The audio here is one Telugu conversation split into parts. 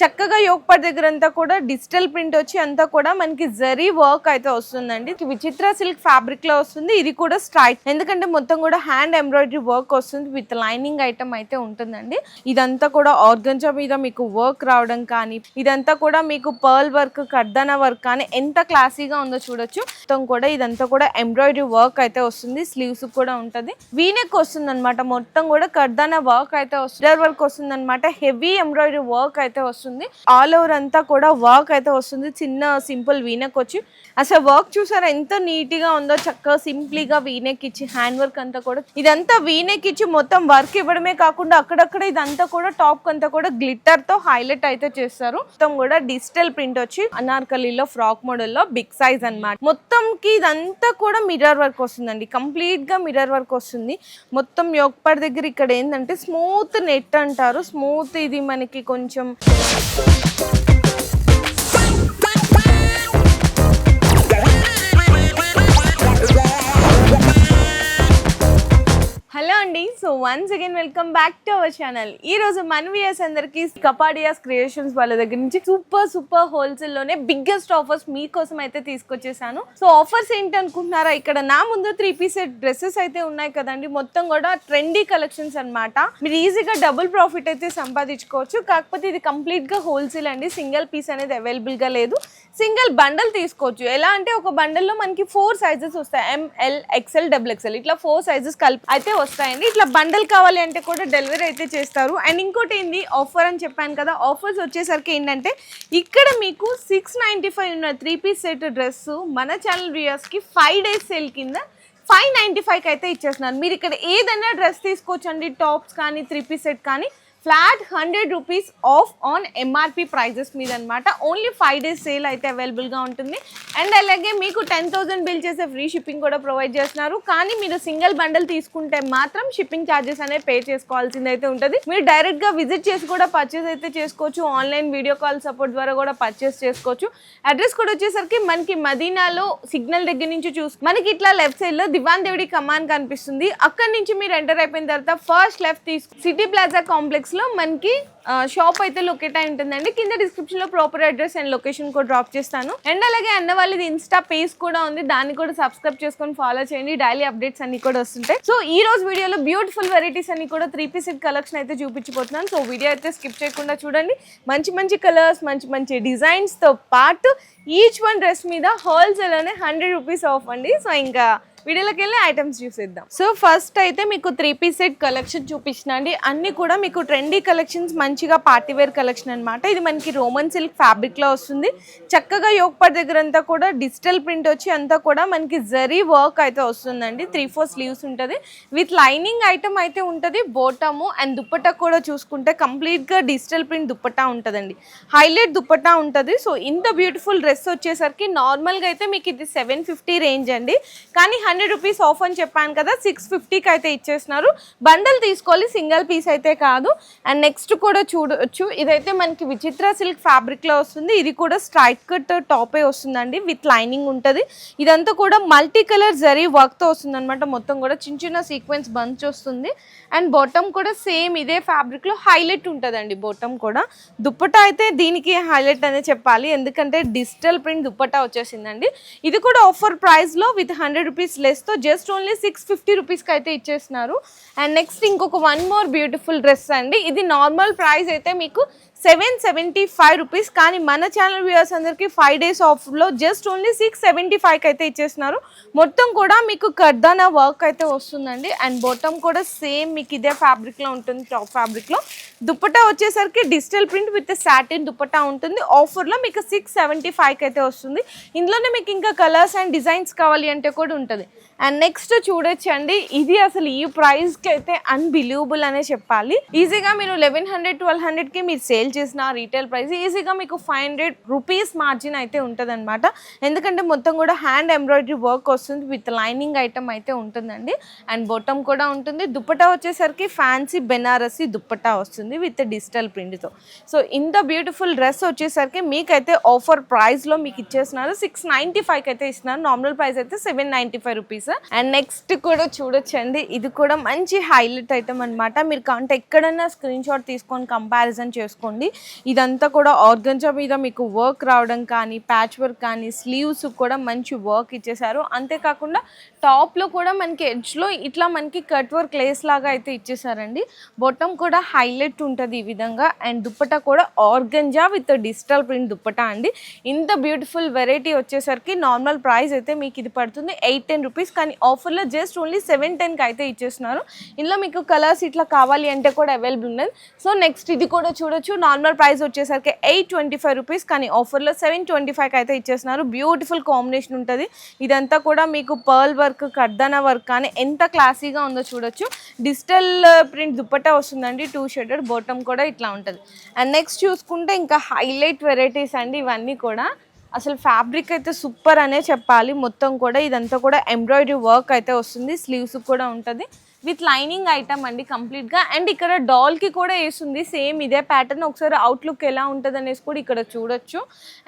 చక్కగా యోగపర్ దగ్గర అంతా కూడా డిజిటల్ ప్రింట్ వచ్చి అంతా కూడా మనకి జరీ వర్క్ అయితే వస్తుందండి. విచిత్ర సిల్క్ ఫ్యాబ్రిక్లో వస్తుంది. ఇది కూడా స్ట్రైట్. ఎందుకంటే మొత్తం కూడా హ్యాండ్ ఎంబ్రాయిడరీ వర్క్ వస్తుంది. విత్ లైనింగ్ ఐటమ్ అయితే ఉంటుందండి. ఇదంతా కూడా ఆర్గంజా మీద మీకు వర్క్ రావడం కానీ ఇదంతా కూడా మీకు పర్ల్ వర్క్ కర్దన వర్క్ కానీ ఎంత క్లాసీగా ఉందో చూడొచ్చు. మొత్తం కూడా ఇదంతా కూడా ఎంబ్రాయిడరీ వర్క్ అయితే వస్తుంది. స్లీవ్స్ కూడా ఉంటుంది. వీనెక్ వస్తుంది అనమాట మొత్తం కూడా కర్దన వర్క్ అయితే వస్తుంది. వర్క్ వస్తుంది అనమాట హెవీ ఎంబ్రాయిడరీ వర్క్ అయితే వస్తుంది. ఆల్ ఓవర్ అంతా కూడా వర్క్ అయితే వస్తుంది. చిన్న సింపుల్ వీనెక్ వచ్చి. అసలు వర్క్ చూసారా? ఎంత నీట్గా ఉందో చక్కగా సింప్లీగా వీనెక్ ఇచ్చి హ్యాండ్ వర్క్ అంతా కూడా. ఇదంతా వీనెక్ ఇచ్చి మొత్తం వర్క్ ఇవ్వడమే కాకుండా అక్కడక్కడ ఇదంతా కూడా టాప్ అంతా కూడా గ్లిట్టర్తో హైలైట్ అయితే చేస్తారు. మొత్తం కూడా డిజిటల్ ప్రింట్ వచ్చి అనార్కలీలో ఫ్రాక్ మోడల్లో బిగ్ సైజ్ అనమాట మొత్తంకి ఇదంతా కూడా మిర్రర్ వర్క్ వస్తుందండి. కంప్లీట్గా మిర్రర్ వర్క్ వస్తుంది. మొత్తం యొక్కడి దగ్గర ఇక్కడ ఏంటంటే స్మూత్ నెట్ అంటారు. స్మూత్ ఇది మనకి కొంచెం Thank you. అండి. So once again welcome back to our channel ఈ రోజు మన వియర్స్ అందరికి కపాడియాస్ క్రియేషన్స్ వాళ్ళ దగ్గర నుంచి సూపర్ సూపర్ హోల్సేల్లోనే బిగ్గెస్ట్ ఆఫర్స్ మీకోసం అయితే తీసుకొచ్చేసాను. సో ఆఫర్స్ ఏంటి అనుకుంటున్నారా ఇక్కడ నా ముందు త్రీ పీస్ డ్రెస్సెస్ అయితే ఉన్నాయి కదండి. మొత్తం కూడా ట్రెండీ కలెక్షన్స్ అన్నమాట. మీరు ఈజీగా డబుల్ ప్రాఫిట్ అయితే సంపాదించుకోవచ్చు. కాకపోతే ఇది కంప్లీట్గా హోల్సేల్ అండి. సింగిల్ పీస్ అనేది అవైలబుల్గా లేదు. సింగిల్ బండల్ తీసుకోవచ్చు. ఎలా అంటే ఒక బండల్లో మనకి ఫోర్ సైజెస్ వస్తాయి. M L XL double XL ఇట్లా ఫోర్ సైజెస్ కలిపి అయితే వస్తాయండి. ఇట్లా బండల్ కావాలి అంటే కూడా డెలివరీ అయితే చేస్తారు. అండ్ ఇంకోటి ఏంది? ఆఫర్ అని చెప్పాను కదా ఆఫర్స్ వచ్చేసరికి ఏంటంటే ఇక్కడ మీకు సిక్స్ నైంటీ ఫైవ్ ఉన్న త్రీ పీస్ సెట్ డ్రెస్ మన ఛానల్ వ్యూయర్స్కి ఫైవ్ డేస్ సేల్ కింద ఫైవ్ నైంటీ ఫైవ్కి అయితే ఇచ్చేస్తున్నాను మీరు ఇక్కడ ఏదైనా డ్రెస్ తీసుకోవచ్చండి టాప్స్ కానీ త్రీ పీస్ సెట్ కానీ flat hundred rupees off on MRP prices మీద అనమాట ఓన్లీ ఫైవ్ డేస్ సేల్ అయితే అవైలబుల్గా ఉంటుంది. అండ్ అలాగే మీకు టెన్ థౌసండ్ బిల్ చేసే ఫ్రీ షిప్పింగ్ కూడా ప్రొవైడ్ చేస్తున్నారు. కానీ మీరు సింగిల్ బండల్ తీసుకుంటే మాత్రం షిప్పింగ్ ఛార్జెస్ అనేవి పే చేసుకోవాల్సింది అయితే ఉంటుంది. మీరు డైరెక్ట్గా విజిట్ చేసి కూడా పర్చేస్ అయితే చేసుకోవచ్చు. ఆన్లైన్ వీడియో కాల్ సపోర్ట్ ద్వారా కూడా పర్చేస్ చేసుకోవచ్చు. అడ్రస్ కూడా వచ్చేసరికి మనకి మదీనాలో సిగ్నల్ దగ్గర నుంచి చూసి మనకి ఇట్లా లెఫ్ట్ సైడ్లో దివాన్ దేవుడి కమాన్ కనిపిస్తుంది. అక్కడ నుంచి మీరు ఎంటర్ అయిపోయిన తర్వాత ఫస్ట్ లెఫ్ట్ తీసుకు సిటీ ప్లాజా కాంప్లెక్స్ లో మనకి షాప్ అయితే లొకేట్ అయి ఉంటుందండి. కింద డిస్క్రిప్షన్లో ప్రాపర్ అడ్రస్ అండ్ లొకేషన్ కూడా డ్రాప్ చేస్తాను. అండ్ అలాగే అన్న వాళ్ళది ఇన్స్టా పేజ్ కూడా ఉంది. దాన్ని కూడా సబ్స్క్రైబ్ చేసుకొని ఫాలో చేయండి. డైలీ అప్డేట్స్ అన్ని కూడా వస్తుంటాయి. సో ఈ రోజు వీడియోలో బ్యూటిఫుల్ వెరైటీస్ అన్ని కూడా త్రీ పీస్ కలెక్షన్ అయితే చూపించిపోతున్నాను సో వీడియో అయితే స్కిప్ చేయకుండా చూడండి. మంచి మంచి కలర్స్ మంచి మంచి డిజైన్స్తో పాటు ఈచ్ వన్ డ్రెస్ మీద హోల్సేల్ అనే హండ్రెడ్ రూపీస్ ఆఫ్ అండి. సో ఇంకా వీడియోలోకి వెళ్ళి ఐటమ్స్ చూసేద్దాం. సో ఫస్ట్ అయితే మీకు త్రీ పీస్ సెట్ కలెక్షన్ చూపించిన అండి. అన్ని కూడా మీకు ట్రెండీ కలెక్షన్స్ మంచిగా పార్టీవేర్ కలెక్షన్ అన్నమాట. ఇది మనకి రోమన్ సిల్క్ ఫ్యాబ్రిక్లో వస్తుంది. చక్కగా యోగపర్ దగ్గర అంతా కూడా డిజిటల్ ప్రింట్ వచ్చి అంతా కూడా మనకి జరీ వర్క్ అయితే వస్తుందండి. త్రీ ఫోర్ స్లీవ్స్ ఉంటుంది. విత్ లైనింగ్ ఐటమ్ అయితే ఉంటుంది. బోటము అండ్ దుప్పటా కూడా చూసుకుంటే కంప్లీట్గా డిజిటల్ ప్రింట్ దుప్పట్టా ఉంటుందండి. హైలైట్ దుప్పట్టా ఉంటుంది. సో ఇంత బ్యూటిఫుల్ డ్రెస్ వచ్చేసరికి నార్మల్గా అయితే మీకు ఇది సెవెన్ ఫిఫ్టీ రేంజ్ అండి. కానీ హండ్రెడ్ రూపీస్ ఆఫ్ అని చెప్పాను కదా సిక్స్ ఫిఫ్టీకి అయితే ఇచ్చేస్తున్నారు బండల్ తీసుకోవాలి సింగిల్ పీస్ అయితే కాదు. అండ్ నెక్స్ట్ కూడా చూడొచ్చు. ఇదైతే మనకి విచిత్ర సిల్క్ ఫ్యాబ్రిక్లో వస్తుంది. ఇది కూడా స్ట్రైట్ కట్ టాపే వస్తుందండి విత్ లైనింగ్ ఉంటుంది. ఇదంతా కూడా మల్టీ కలర్ జరీ వర్క్తో వస్తుంది అనమాట మొత్తం కూడా చిన్న చిన్న సీక్వెన్స్ బంచ్ వస్తుంది. అండ్ బాటమ్ కూడా సేమ్ ఇదే ఫ్యాబ్రిక్లో హైలైట్ ఉంటుందండి బాటమ్ కూడా. దుప్పటా అయితే దీనికి హైలైట్ అనే చెప్పాలి. ఎందుకంటే డిజిటల్ ప్రింట్ దుప్పటా వచ్చేసిందండి. ఇది కూడా ఆఫర్ ప్రైస్లో విత్ హండ్రెడ్ రూపీస్ నెక్లెస్తో జస్ట్ ఓన్లీ సిక్స్ ఫిఫ్టీ రూపీస్కి అయితే ఇచ్చేస్తున్నారు. అండ్ నెక్స్ట్ ఇంకొక వన్ మోర్ బ్యూటిఫుల్ డ్రెస్ అండి. ఇది నార్మల్ ప్రైస్ అయితే మీకు సెవెన్ సెవెంటీ ఫైవ్ రూపీస్. కానీ మన ఛానల్ వ్యూవర్స్ అందరికీ ఫైవ్ డేస్ ఆఫ్లో జస్ట్ ఓన్లీ సిక్స్ సెవెంటీ ఫైవ్కి అయితే ఇచ్చేస్తున్నారు. మొత్తం కూడా మీకు కర్దానా వర్క్ అయితే వస్తుందండి. అండ్ బాటమ్ కూడా సేమ్ మీకు ఇదే ఫ్యాబ్రిక్లో ఉంటుంది టాప్ ఫ్యాబ్రిక్లో దుప్పటా వచ్చేసరికి digital print with satin dupatta ఉంటుంది. ఆఫర్లో మీకు సిక్స్ సెవెంటీ ఫైవ్కి అయితే వస్తుంది. ఇందులోనే మీకు ఇంకా కలర్స్ అండ్ డిజైన్స్ కావాలి అంటే కూడా ఉంటుంది. అండ్ నెక్స్ట్ చూడొచ్చండి. ఇది అసలు ఈ ప్రైస్కి అయితే అన్బిలీవబుల్ అనే చెప్పాలి. ఈజీగా మీరు లెవెన్ హండ్రెడ్ ట్వెల్వ్ హండ్రెడ్కి మీరు సేల్ చేసిన రీటైల్ ప్రైస్ ఈజీగా మీకు ఫైవ్ హండ్రెడ్ రూపీస్ మార్జిన్ అయితే ఉంటుంది ఎందుకంటే మొత్తం కూడా హ్యాండ్ ఎంబ్రాయిడరీ వర్క్ వస్తుంది. విత్ లైనింగ్ ఐటమ్ అయితే ఉంటుందండి. అండ్ బొటమ్ కూడా ఉంటుంది. దుప్పటా వచ్చేసరికి ఫ్యాన్సీ బెనారసి దుప్పటా వస్తుంది విత్ డిజిటల్ ప్రింట్తో సో ఇంత బ్యూటిఫుల్ డ్రెస్ వచ్చేసరికి మీకైతే ఆఫర్ ప్రైస్లో మీకు ఇచ్చేస్తున్నారు. సిక్స్ నైంటీ ఫైవ్కి అయితే ఇస్తున్నారు. నార్మల్ ప్రైస్ అయితే seven ninety five rupees and next కూడా చూడొచ్చండి. ఇది కూడా మంచి హైలైట్ ఐటమ్ అన్నమాట. మీరు అంటే ఎక్కడైనా స్క్రీన్ షాట్ తీసుకొని కంపారిజన్ చేసుకోండి. ఇదంతా కూడా ఆర్గంజా మీద మీకు వర్క్ రావడం కానీ ప్యాచ్ వర్క్ కానీ స్లీవ్స్ కూడా మంచి వర్క్ ఇచ్చేసారు అంతేకాకుండా టాప్లో కూడా మనకి ఎడ్జ్లో ఇట్లా మనకి కట్ వర్క్ లేస్ లాగా అయితే ఇచ్చేసారండి బొట్టం కూడా హైలైట్ ఉంటుంది ఈ విధంగా. అండ్ దుప్పట కూడా organza with digital print dupatta అండి. ఇంత బ్యూటిఫుల్ వెరైటీ వచ్చేసరికి నార్మల్ ప్రైస్ అయితే మీకు ఇది పడుతుంది. ఎయిట్ టెన్ రూపీస్ కానీ ఆఫర్లో జస్ట్ ఓన్లీ సెవెన్ టెన్కి అయితే ఇచ్చేస్తున్నారు. ఇందులో మీకు కలర్స్ ఇట్లా కావాలి అంటే కూడా అవైలబుల్ ఉన్నది. సో నెక్స్ట్ ఇది కూడా చూడొచ్చు. నార్మల్ ప్రైస్ వచ్చేసరికి ఎయిట్ ట్వంటీ ఫైవ్ రూపీస్ కానీ ఆఫర్లో సెవెన్ ట్వంటీ ఫైవ్కి అయితే ఇచ్చేస్తున్నారు. బ్యూటిఫుల్ కాంబినేషన్ ఉంటుంది. ఇదంతా కూడా మీకు పర్ల్ వర్క్ కర్దన వర్క్ కానీ ఎంత క్లాసీగా ఉందో చూడొచ్చు. డిజిటల్ ప్రింట్ దుప్పట్టా వస్తుందండి. టూ షెడెడ్ బాటమ్ కూడా ఇట్లా ఉంటుంది. అండ్ నెక్స్ట్ చూసుకుంటే ఇంకా హైలైట్ వెరైటీస్ అండి ఇవన్నీ కూడా. అసలు ఫ్యాబ్రిక్ అయితే సూపర్ అనే చెప్పాలి. మొత్తం కూడా ఇదంతా కూడా ఎంబ్రాయిడరీ వర్క్ అయితే వస్తుంది. స్లీవ్స్ కూడా ఉంటుంది. విత్ లైనింగ్ ఐటమ్ అండి కంప్లీట్గా. అండ్ ఇక్కడ డాల్కి కూడా వేస్తుంది సేమ్ ఇదే ప్యాటర్న్. ఒకసారి అవుట్లుక్ ఎలా ఉంటుంది అనేసి కూడా ఇక్కడ చూడొచ్చు.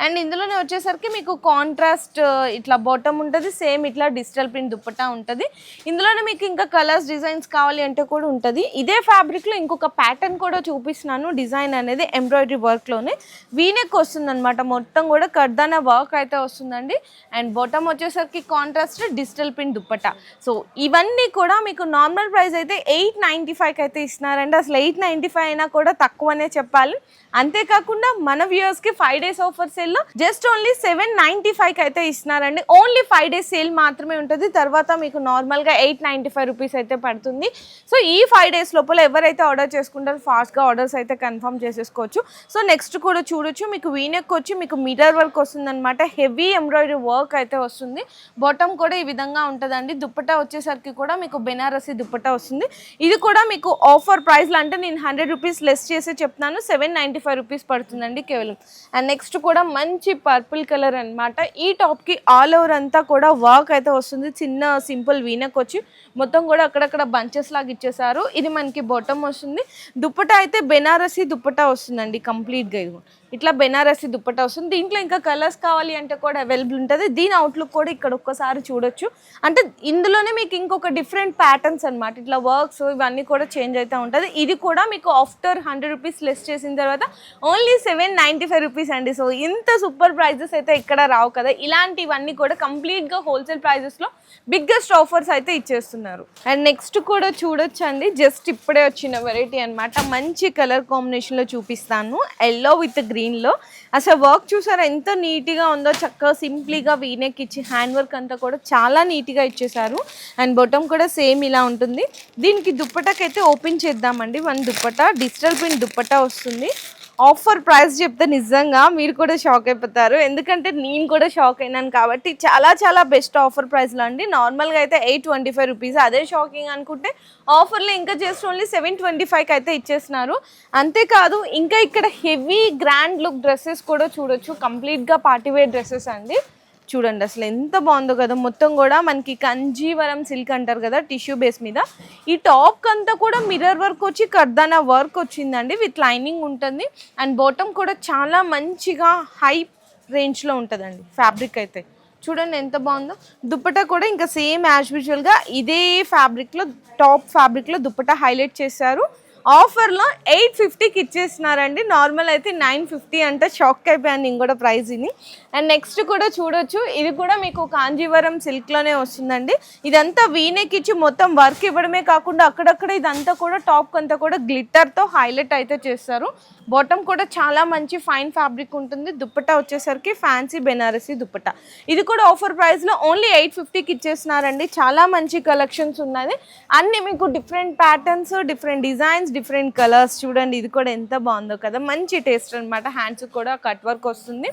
అండ్ ఇందులోనే వచ్చేసరికి మీకు కాంట్రాస్ట్ ఇట్లా బాటమ్ ఉంటుంది సేమ్ ఇట్లా డిజిటల్ ప్రింట్ దుప్పట్టా ఉంటుంది. ఇందులోనే మీకు ఇంకా కలర్స్ డిజైన్స్ కావాలి అంటే కూడా ఉంటుంది. ఇదే ఫ్యాబ్రిక్లో ఇంకొక ప్యాటర్న్ కూడా చూపిస్తున్నాను డిజైన్ అనేది ఎంబ్రాయిడరీ వర్క్లోనే వీనెక్ వస్తుంది అనమాట మొత్తం కూడా కర్దానా వర్క్ అయితే వస్తుందండి. అండ్ బాటమ్ వచ్చేసరికి contrast digital print dupatta. So ఇవన్నీ కూడా మీకు నార్మల్ ప్రైస్ అయితే ఎయిట్ నైంటీ ఫైవ్కి అయితే ఇస్తున్నారండి. అసలు ఎయిట్ నైంటీ ఫైవ్ అయినా కూడా తక్కువనే చెప్పాలి. అంతేకాకుండా మన వ్యూయర్స్కి ఫైవ్ డేస్ ఆఫర్ సేల్లో జస్ట్ ఓన్లీ సెవెన్ నైంటీ ఫైవ్కి అయితే ఇస్తున్నారండి. ఓన్లీ ఫైవ్ డేస్ సేల్ మాత్రమే ఉంటుంది. తర్వాత మీకు నార్మల్గా ఎయిట్ నైంటీ ఫైవ్ రూపీస్ అయితే పడుతుంది. సో ఈ ఫైవ్ డేస్ లోపల ఎవరైతే ఆర్డర్ చేసుకుంటారో ఫాస్ట్గా ఆర్డర్స్ అయితే కన్ఫర్మ్ చేసేసుకోవచ్చు. సో నెక్స్ట్ కూడా చూడొచ్చు. మీకు వీనెక్ వచ్చి మీకు మిర్రర్ వర్క్ వస్తుందన్నమాట. హెవీ ఎంబ్రాయిడరీ వర్క్ అయితే వస్తుంది. బాటమ్ కూడా ఈ విధంగా ఉంటుందండి. దుప్పటా వచ్చేసరికి కూడా మీకు బెనారసి దుప్పట వస్తుంది. ఇది కూడా మీకు ఆఫర్ ప్రైస్లో అంటే నేను హండ్రెడ్ రూపీస్ లెస్ చేసి చెప్తున్నాను. సెవెన్ నైంటీ ఫైవ్ రూపీస్ పడుతుందండి కేవలం. అండ్ నెక్స్ట్ కూడా మంచి పర్పుల్ కలర్ అన్నమాట. ఈ టాప్కి ఆల్ ఓవర్ అంతా కూడా వర్క్ అయితే వస్తుంది. చిన్న సింపుల్ వీనక్ వచ్చి మొత్తం కూడా అక్కడక్కడ బంచెస్ లాగా ఇచ్చేసారు ఇది మనకి బొట్టం వస్తుంది. దుప్పటా అయితే బెనారసీ దుప్పటా వస్తుందండి కంప్లీట్గా ఇది ఇట్లా బెనారసీ దుప్పటా వస్తుంది. దీంట్లో ఇంకా కలర్స్ కావాలి అంటే కూడా అవైలబుల్ ఉంటుంది. దీని అవుట్లుక్ కూడా ఇక్కడ ఒక్కసారి చూడొచ్చు. అంటే ఇందులోనే మీకు ఇంకొక డిఫరెంట్ ప్యాటర్న్స్ అనమాట ఇట్లా వర్క్స్ ఇవన్నీ కూడా చేంజ్ అవుతూ ఉంటుంది. ఇది కూడా మీకు ఆఫ్టర్ హండ్రెడ్ రూపీస్ లెస్ చేసిన తర్వాత only seven ninety five rupees అండి. సో ఇంత సూపర్ ప్రైజెస్ అయితే ఇక్కడ రావు కదా. ఇలాంటివన్నీ కూడా కంప్లీట్గా హోల్సేల్ ప్రైజెస్లో బిగ్గెస్ట్ ఆఫర్స్ అయితే ఇచ్చేస్తున్నారు. అండ్ నెక్స్ట్ కూడా చూడొచ్చు అండి జస్ట్ ఇప్పుడే వచ్చిన వెరైటీ అనమాట మంచి కలర్ కాంబినేషన్లో చూపిస్తాను. ఎల్లో విత్ గ్రీన్లో అసలు వర్క్ చూసారా? ఎంత నీట్గా ఉందో చక్కగా సింప్లీగా వీనెక్ ఇచ్చి హ్యాండ్ వర్క్ అంతా కూడా చాలా నీట్గా ఇచ్చేసారు అండ్ బొటం కూడా సేమ్ ఇలా ఉంటుంది. దీనికి దుప్పటకైతే ఓపెన్ చేద్దామండి. One dupatta digital print dupatta వస్తుంది. ఆఫర్ ప్రైస్ చెప్తే నిజంగా మీరు కూడా షాక్ అయిపోతారు. ఎందుకంటే నేను కూడా షాక్ అయినాను కాబట్టి చాలా చాలా బెస్ట్ ఆఫర్ ప్రైస్లో అండి. నార్మల్గా అయితే ఎయిట్ ట్వంటీ ఫైవ్ రూపీస్. అదే షాకింగ్ అనుకుంటే ఆఫర్లో ఇంకా జస్ట్ ఓన్లీ సెవెన్ ట్వంటీ ఫైవ్కి అయితే ఇచ్చేస్తున్నారు. అంతేకాదు ఇంకా ఇక్కడ హెవీ గ్రాండ్ లుక్ డ్రెస్సెస్ కూడా చూడొచ్చు. కంప్లీట్గా పార్టీవేర్ డ్రెస్సెస్ అండి. చూడండి అసలు ఎంత బాగుందో కదా. మొత్తం కూడా మనకి కంజీవరం సిల్క్ అంటారు కదా టిష్యూ బేస్ మీద. ఈ టాప్ అంతా కూడా మిర్రర్ వర్క్ వచ్చి కర్దానా వర్క్ వచ్చిందండి విత్ లైనింగ్ ఉంటుంది. అండ్ బాటమ్ కూడా చాలా మంచిగా హై రేంజ్లో ఉంటుందండి ఫ్యాబ్రిక్ అయితే. చూడండి ఎంత బాగుందో. దుప్పటా కూడా ఇంకా సేమ్ యాజ్ యూజువల్గా ఇదే ఫ్యాబ్రిక్లో టాప్ ఫ్యాబ్రిక్లో దుప్పట హైలైట్ చేశారు. ఆఫర్లో ఎయిట్ ఫిఫ్టీకి ఇచ్చేసినారండి నార్మల్ అయితే నైన్ ఫిఫ్టీ అంటే. షాక్ అయిపోయాను నేను కూడా ప్రైస్ ఇది. అండ్ నెక్స్ట్ కూడా చూడొచ్చు. ఇది కూడా మీకు కాంజీవరం సిల్క్లోనే వస్తుందండి. ఇదంతా వీనెక్ ఇచ్చి మొత్తం వర్క్ ఇవ్వడమే కాకుండా అక్కడక్కడ ఇదంతా కూడా టాప్ అంతా కూడా గ్లిట్టర్తో హైలైట్ అయితే చేస్తారు. బాటమ్ కూడా చాలా మంచి ఫైన్ ఫ్యాబ్రిక్ ఉంటుంది. దుప్పటా వచ్చేసరికి ఫ్యాన్సీ బెనారసీ దుప్పటా. ఇది కూడా ఆఫర్ ప్రైస్లో ఓన్లీ ఎయిట్ ఫిఫ్టీకి ఇచ్చేస్తున్నారండి. చాలా మంచి కలెక్షన్స్ ఉన్నది అన్ని మీకు different patterns different designs different colours చూడండి. ఇది కూడా ఎంత బాగుందో కదా. మంచి టేస్ట్ అనమాట హ్యాండ్స్ కూడా కట్ వర్క్ వస్తుంది.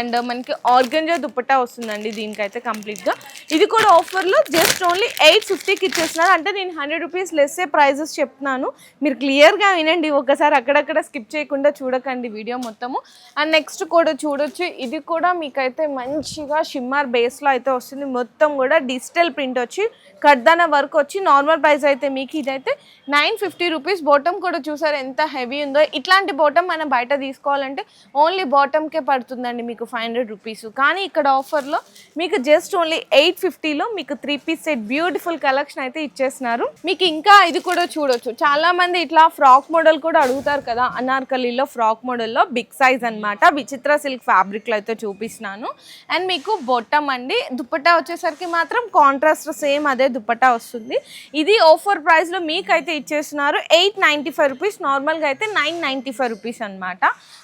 అండ్ మనకి ఆర్గంజా దుప్పటా వస్తుందండి దీనికైతే కంప్లీట్గా ఇది కూడా ఆఫర్లో జస్ట్ ఓన్లీ ఎయిట్ ఫిఫ్టీకి ఇచ్చేస్తున్నారు. అంటే నేను హండ్రెడ్ రూపీస్ లెస్సే ప్రైజెస్ చెప్తున్నాను. మీరు క్లియర్గా వినండి. ఒకసారి అక్కడక్కడ స్కిప్ చేయకుండా చూడకండి వీడియో మొత్తము. అండ్ నెక్స్ట్ కూడా చూడొచ్చు. ఇది కూడా మీకైతే మంచిగా షిమ్మర్ బేస్లో అయితే వస్తుంది. మొత్తం కూడా డిజిటల్ ప్రింట్ వచ్చి కర్దాన వర్క్ వచ్చి నార్మల్ ప్రైస్ అయితే మీకు ఇదైతే నైన్ ఫిఫ్టీ రూపీస్. బాటమ్ కూడా చూసారు ఎంత హెవీ ఉందో. ఇట్లాంటి బాటమ్ మనం బయట తీసుకోవాలంటే ఓన్లీ బాటమ్కే పడుతుందండి మీకు ఫైవ్ హండ్రెడ్ రూపీస్. కానీ ఇక్కడ ఆఫర్లో మీకు జస్ట్ ఓన్లీ ఎయిట్ ఫిఫ్టీలో మీకు three piece set beautiful collection అయితే ఇచ్చేస్తున్నారు. మీకు ఇంకా ఇది కూడా చూడొచ్చు. చాలా మంది ఇట్లా ఫ్రాక్ మోడల్ కూడా అడుగుతారు కదా అనార్కలీలో ఫ్రాక్ మోడల్లో బిగ్ సైజ్ అనమాట విచిత్ర సిల్క్ ఫ్యాబ్రిక్లో అయితే చూపిస్తున్నాను. అండ్ మీకు బొట్టం అండి దుప్పట్టా వచ్చేసరికి మాత్రం కాంట్రాస్ట్ సేమ్ అదే దుప్పట్టా వస్తుంది. ఇది ఆఫర్ ప్రైస్లో మీకైతే ఇచ్చేస్తున్నారు. ఎయిట్ నైంటీ ఫైవ్ రూపీస్ నార్మల్గా అయితే నైన్ నైంటీ ఫైవ్ రూపీస్ అనమాట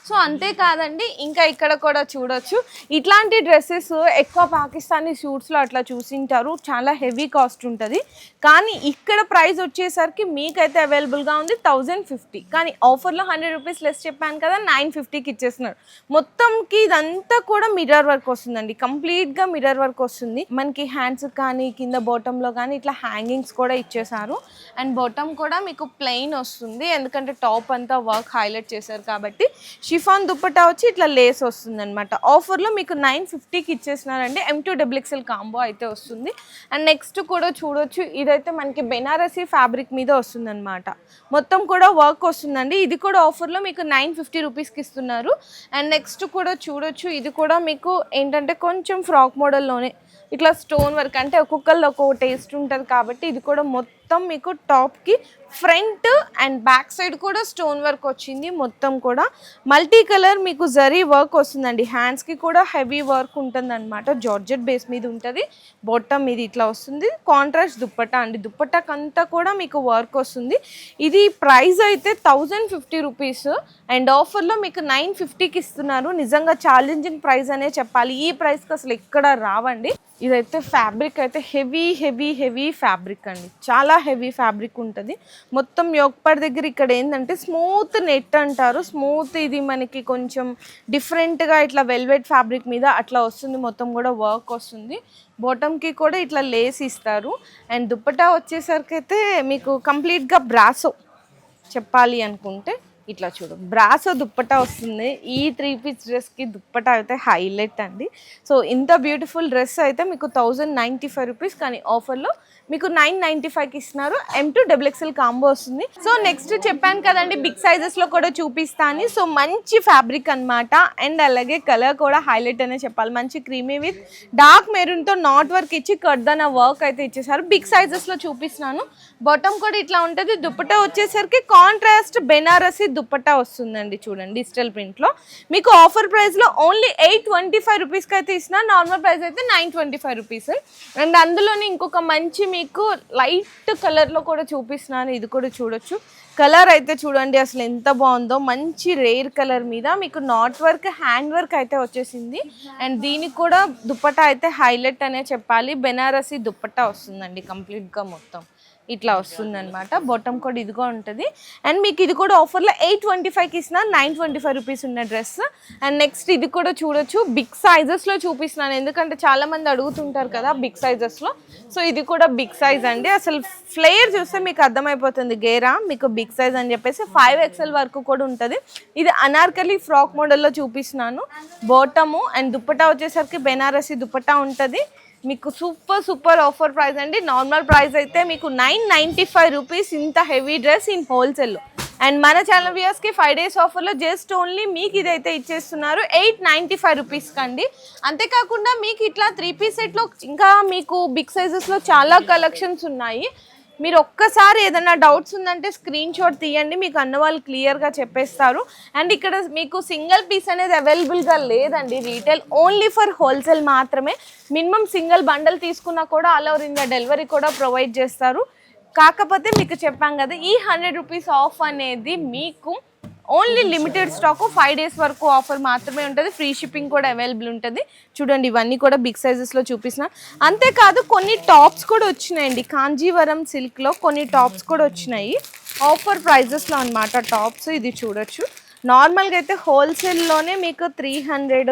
సో అంతేకాదండి ఇంకా ఇక్కడ కూడా చూడొచ్చు. ఇట్లాంటి డ్రెస్సెస్ ఎక్కువ పాకిస్తానీ షూట్స్లో అట్లా చూసింటారు. చాలా హెవీ కాస్ట్ ఉంటుంది. కానీ ఇక్కడ ప్రైస్ వచ్చేసరికి మీకైతే అవైలబుల్గా ఉంది థౌజండ్ ఫిఫ్టీ. కానీ ఆఫర్లో హండ్రెడ్ రూపీస్ లెస్ చెప్పాను కదా నైన్ ఫిఫ్టీకి ఇచ్చేస్తున్నారు. మొత్తంకి ఇదంతా కూడా మిర్రర్ వర్క్ వస్తుందండి. కంప్లీట్గా మిర్రర్ వర్క్ వస్తుంది. మనకి హ్యాండ్స్ కానీ కింద బాటంలో కానీ ఇట్లా హ్యాంగింగ్స్ కూడా ఇచ్చేసారు అండ్ బాటమ్ కూడా మీకు ప్లెయిన్ వస్తుంది. ఎందుకంటే టాప్ అంతా వర్క్ హైలైట్ చేశారు కాబట్టి షిఫాన్ దుప్పట్టా వచ్చి ఇట్లా లేస్ వస్తుంది అనమాట ఆఫర్లో మీకు నైన్ ఫిఫ్టీకి ఇచ్చేసినారండి ఎం టూ డబుల్ కాంబో అయితే వస్తుంది. అండ్ నెక్స్ట్ కూడా చూడొచ్చు. ఇదైతే మనకి బెనారసీ ఫ్యాబ్రిక్ మీద వస్తుందన్నమాట. మొత్తం కూడా వర్క్ వస్తుందండి. ఇది కూడా ఆఫర్లో మీకు నైన్ ఫిఫ్టీ రూపీస్కి ఇస్తున్నారు. అండ్ నెక్స్ట్ కూడా చూడొచ్చు. ఇది కూడా మీకు ఏంటంటే కొంచెం ఫ్రాక్ మోడల్లోనే ఇట్లా స్టోన్ వర్క్ అంటే ఒక్కొక్కళ్ళు ఒక్కొక్క టేస్ట్ ఉంటుంది కాబట్టి ఇది కూడా మొత్తం మొత్తం మీకు టాప్కి ఫ్రంట్ అండ్ బ్యాక్ సైడ్ కూడా స్టోన్ వర్క్ వచ్చింది. మొత్తం కూడా మల్టీ కలర్ మీకు జరీ వర్క్ వస్తుందండి. హ్యాండ్స్కి కూడా హెవీ వర్క్ ఉంటుంది అనమాట జార్జెట్ బేస్ మీద ఉంటుంది. బాటమ్ మీద ఇట్లా వస్తుంది. కాంట్రాస్ట్ దుప్పట్టా అండి. దుప్పటాకంతా కూడా మీకు వర్క్ వస్తుంది. ఇది ప్రైస్ అయితే థౌజండ్ ఫిఫ్టీ రూపీస్ అండ్ ఆఫర్లో మీకు నైన్ ఫిఫ్టీకి ఇస్తున్నారు. నిజంగా ఛాలెంజింగ్ ప్రైస్ అనే చెప్పాలి. ఈ ప్రైస్కి అసలు ఎక్కడ రావండి. ఇదైతే ఫ్యాబ్రిక్ అయితే హెవీ హెవీ హెవీ ఫ్యాబ్రిక్ అండి. చాలా హెవీ ఫ్యాబ్రిక్ ఉంటుంది. మొత్తం యొక్కడి దగ్గర ఇక్కడ ఏంటంటే స్మూత్ నెట్ అంటారు. స్మూత్ ఇది మనకి కొంచెం డిఫరెంట్గా ఇట్లా వెల్వెట్ ఫ్యాబ్రిక్ మీద అట్లా వస్తుంది. మొత్తం కూడా వర్క్ వస్తుంది. బాటమ్కి కూడా ఇట్లా లేస్ ఇస్తారు. అండ్ దుప్పటా వచ్చేసరికి అయితే మీకు కంప్లీట్గా బ్రాసో చెప్పాలి అనుకుంటే ఇట్లా చూడు. బ్రాసో దుప్పటా వస్తుంది. ఈ త్రీ పీస్ డ్రెస్కి దుప్పటా అయితే హైలైట్ అండి. సో ఇంత బ్యూటిఫుల్ డ్రెస్ అయితే మీకు థౌజండ్ నైంటీ ఫైవ్ రూపీస్ కానీ ఆఫర్లో మీకు నైన్ నైన్టీ ఫైవ్కి ఇస్తున్నారు. M to double XL combo వస్తుంది. సో నెక్స్ట్ చెప్పాను కదండి బిగ్ సైజెస్లో కూడా చూపిస్తాను సో మంచి ఫ్యాబ్రిక్ అన్నమాట. అండ్ అలాగే కలర్ కూడా హైలైట్ అనే చెప్పాలి. మంచి క్రీమీ విత్ డార్క్ మెరూన్తో నాట్ వర్క్ ఇచ్చి కర్దన వర్క్ అయితే ఇచ్చేసారు బిగ్ సైజెస్లో చూపిస్తున్నాను. బాటమ్ కూడా ఇట్లా ఉంటుంది. దుప్పటా వచ్చేసరికి కాంట్రాస్ట్ బెనారసీ దుప్పటా వస్తుందండి చూడండి డిజిటల్ ప్రింట్లో మీకు ఆఫర్ ప్రైస్లో ఓన్లీ ఎయిట్ ట్వంటీ ఫైవ్ రూపీస్కి అయితే ఇస్తున్నా. నార్మల్ ప్రైస్ అయితే nine twenty five rupees and అందులోనే ఇంకొక మంచి మీ మీకు లైట్ కలర్లో కూడా చూపిస్తున్నాను ఇది కూడా చూడొచ్చు. కలర్ అయితే చూడండి అసలు ఎంత బాగుందో. మంచి రేర్ కలర్ మీద మీకు నాట్ వర్క్ హ్యాండ్ వర్క్ అయితే వచ్చేసింది. అండ్ దీనికి కూడా దుప్పటా అయితే హైలైట్ అనే చెప్పాలి. బెనారసి దుప్పటా వస్తుందండి కంప్లీట్గా మొత్తం. ఇట్లా వస్తుంది అనమాట బొట్టం కూడా ఇదిగో ఉంటుంది. అండ్ మీకు ఇది కూడా ఆఫర్లో ఎయిట్ ట్వంటీ ఫైవ్కి ఇస్తున్నా నైన్ ట్వంటీ ఫైవ్ రూపీస్ ఉన్న డ్రెస్ అండ్ నెక్స్ట్ ఇది కూడా చూడొచ్చు. బిగ్ సైజెస్లో చూపిస్తున్నాను. ఎందుకంటే చాలామంది అడుగుతుంటారు కదా బిగ్ సైజెస్లో సో ఇది కూడా బిగ్ సైజ్ అండి. అసలు ఫ్లేయర్ చూస్తే మీకు అర్థమైపోతుంది. గేరా మీకు బిగ్ సైజ్ అని చెప్పేసి ఫైవ్ ఎక్స్ఎల్ వరకు కూడా ఉంటుంది. ఇది అనార్కలి ఫ్రాక్ మోడల్లో చూపిస్తున్నాను. బోటము అండ్ దుప్పటా వచ్చేసరికి బెనారసి దుప్పటా ఉంటుంది. మీకు సూపర్ సూపర్ ఆఫర్ ప్రైస్ అండి. నార్మల్ ప్రైస్ అయితే మీకు నైన్ నైంటీ ఫైవ్ రూపీస్ ఇంత హెవీ డ్రెస్ ఇన్ హోల్సేల్లో అండ్ మన ఛానల్ వ్యూయర్స్కి ఫైవ్ డేస్ ఆఫర్లో జస్ట్ ఓన్లీ మీకు ఇదైతే ఇచ్చేస్తున్నారు. ఎయిట్ నైంటీ ఫైవ్ రూపీస్కి అండి అంతేకాకుండా మీకు ఇట్లా త్రీ పీస్ సెట్లో ఇంకా మీకు బిగ్ సైజెస్లో చాలా కలెక్షన్స్ ఉన్నాయి. మీరు ఒక్కసారి ఏదైనా డౌట్స్ ఉందంటే స్క్రీన్ షాట్ తీయండి. మీకు అన్న వాళ్ళు క్లియర్గా చెప్పేస్తారు. అండ్ ఇక్కడ మీకు సింగిల్ పీస్ అనేది అవైలబుల్గా లేదండి. రీటైల్ ఓన్లీ ఫర్ హోల్సేల్ మాత్రమే. మినిమం సింగిల్ బండల్ తీసుకున్నా కూడా ఆల్ ఓవర్ ఇండియా డెలివరీ కూడా ప్రొవైడ్ చేస్తారు. కాకపోతే మీకు చెప్పాం కదా ఈ హండ్రెడ్ రూపీస్ ఆఫ్ అనేది మీకు only limited stock five days వరకు ఆఫర్ మాత్రమే ఉంటుంది. ఫ్రీ షిప్పింగ్ కూడా అవైలబుల్ ఉంటుంది. చూడండి ఇవన్నీ కూడా బిగ్ సైజెస్లో చూపిస్తున్నా. అంతేకాదు కొన్ని టాప్స్ కూడా వచ్చినాయండి. కాంజీవరం సిల్క్లో కొన్ని టాప్స్ కూడా వచ్చినాయి. ఆఫర్ ప్రైజెస్లో అన్నమాట టాప్స్ ఇది చూడొచ్చు. నార్మల్గా అయితే హోల్సేల్లోనే మీకు త్రీ హండ్రెడ్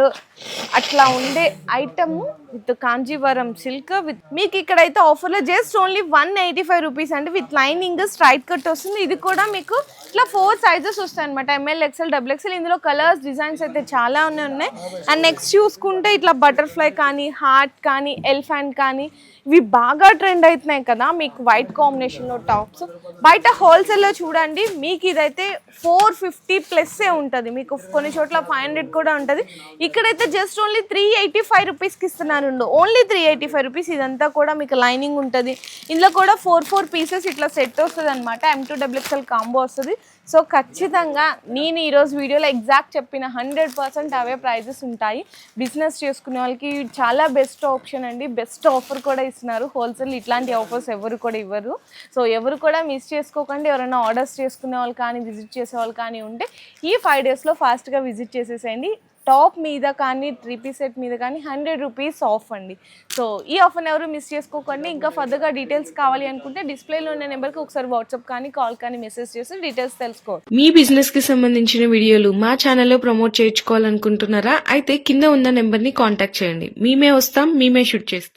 అట్లా ఉండే item with Kanjivaram silk with మీకు ఇక్కడైతే ఆఫర్లో just only one eighty five rupees అండి. విత్ లైనింగ్ స్ట్రైట్ కట్ వస్తుంది. ఇది కూడా మీకు ఇట్లా ఫోర్ సైజెస్ వస్తాయి అనమాట M L XL double XL ఇందులో కలర్స్ డిజైన్స్ అయితే చాలా ఉన్నాయి ఉన్నాయి. అండ్ నెక్స్ట్ చూసుకుంటే ఇట్లా బటర్ఫ్లై కానీ హార్ట్ కానీ ఎలిఫెంట్ కానీ ఇవి బాగా ట్రెండ్ అవుతున్నాయి కదా. మీకు వైట్ కాంబినేషన్లో టాప్స్ బయట హోల్సేల్లో చూడండి మీకు ఇదైతే ఫోర్ ఫిఫ్టీ ప్లస్సే ఉంటుంది. మీకు కొన్ని చోట్ల ఫైవ్ హండ్రెడ్ కూడా ఉంటుంది. ఇక్కడైతే just only three eighty five రూపీస్కి ఇస్తున్నారు. Only three eighty five rupees ఇదంతా కూడా మీకు లైనింగ్ ఉంటుంది. ఇందులో కూడా ఫోర్ ఫోర్ పీసెస్ ఇట్లా సెట్ వస్తుంది అనమాట M to double XL combo వస్తుంది. సో ఖచ్చితంగా నేను ఈరోజు వీడియోలో ఎగ్జాక్ట్ చెప్పిన హండ్రెడ్ పర్సెంట్ అవే ప్రైజెస్ ఉంటాయి. బిజినెస్ చేసుకునే వాళ్ళకి చాలా బెస్ట్ ఆప్షన్ అండి. బెస్ట్ ఆఫర్ కూడా ఇస్తున్నారు. హోల్సేల్ ఇట్లాంటి ఆఫర్స్ ఎవరు కూడా ఇవ్వరు. సో ఎవరు కూడా మిస్ చేసుకోకండి. ఎవరైనా ఆర్డర్స్ చేసుకునే వాళ్ళు కానీ విజిట్ చేసే వాళ్ళు కానీ ఉంటే ఈ ఫైవ్ డేస్లో ఫాస్ట్గా విజిట్ చేసేసేయండి. టాప్ మీద కానీ త్రీ పీస్ సెట్ మీద కానీ హండ్రెడ్ రూపీస్ ఆఫ్ అండి. సో ఈ ఆఫర్ని ఎవరు మిస్ చేసుకోకండి. ఇంకా ఫర్దర్గా డీటెయిల్స్ కావాలి అనుకుంటే డిస్ప్లేలో ఉన్న నెంబర్కి ఒకసారి వాట్సాప్ కానీ కాల్ కానీ మెసేజ్ చేసి డీటెయిల్స్ తెలుసుకోండి. మీ బిజినెస్కి సంబంధించిన వీడియోలు మా ఛానల్లో ప్రమోట్ చేయించుకోవాలనుకుంటున్నారా? అయితే కింద ఉన్న నెంబర్ని కాంటాక్ట్ చేయండి. మేమే వస్తాం మేమే షూట్ చేస్తాం.